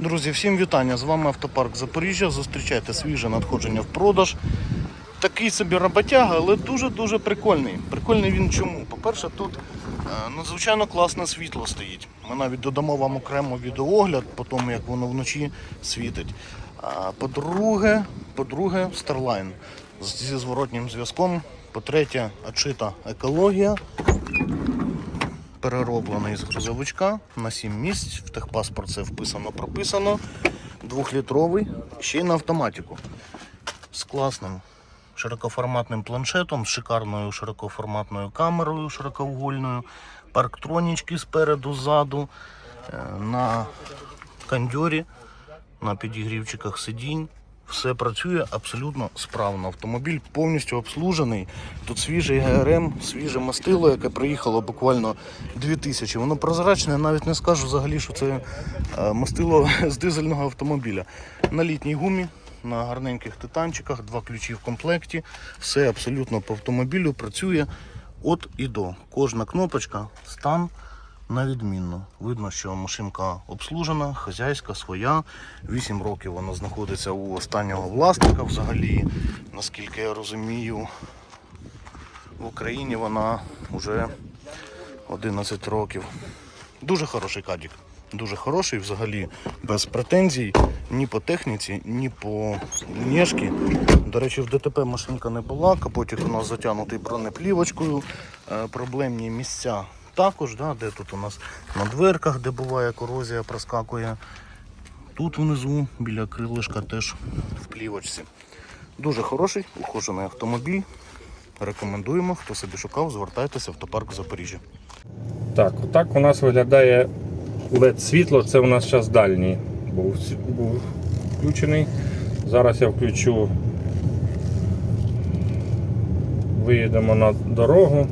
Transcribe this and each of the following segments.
Друзі, всім вітання! З вами автопарк Запоріжжя. Зустрічайте свіже надходження в продаж. Такий собі роботяга, але дуже-дуже прикольний. Прикольний він чому? По-перше, тут е, надзвичайно класне світло стоїть. Ми навіть додамо вам окремо відеоогляд по тому, як воно вночі світить. По-друге, по-друге, Starline зі зворотнім зв'язком. По-третє, очита екологія перероблений з грузовичка на 7 місць. В техпаспорт це вписано, прописано. Двохлітровий, ще й на автоматику. З класним широкоформатним планшетом, з шикарною широкоформатною камерою широкоугольною, парктронічки спереду, ззаду, е, на кондьорі, на підігрівчиках сидінь. Все працює абсолютно справно. Автомобіль повністю обслужений. Тут свіжий ГРМ, свіже мастило, яке приїхало буквально 2000. Воно прозрачне, навіть не скажу взагалі, що це е, мастило з дизельного автомобіля. На літній гумі, на гарненьких титанчиках, два ключі в комплекті. Все абсолютно по автомобілю працює от і до. Кожна кнопочка, стан на відмінно. Видно, що машинка обслужена, хазяйська, своя. 8 років вона знаходиться у останнього власника. Взагалі, наскільки я розумію, в Україні вона вже 11 років. Дуже хороший кадік. Дуже хороший, взагалі, без претензій ні по техніці, ні по внешки. До речі, в ДТП машинка не була, капотик у нас затягнутий бронеплівочкою. Е, проблемні місця також, да, де тут у нас на дверках, де буває корозія, проскакує. Тут внизу біля крилишка теж в плівочці. Дуже хороший, ухожений автомобіль. Рекомендуємо, хто собі шукав, звертайтеся в автопарк Запоріжжя. Так, отак у нас виглядає LED світло. Це у нас зараз дальній був, був включений. Зараз я включу. Виїдемо на дорогу.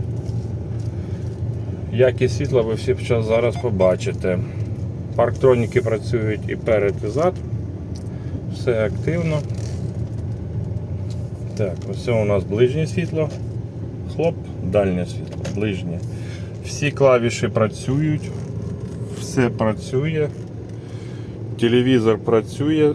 Якість світла ви всі зараз побачите. Парктроніки працюють і перед, і зад. Все активно. Так, ось у нас ближнє світло. Хлоп, дальнє світло, ближнє. Всі клавіші працюють, все працює. Телевізор працює,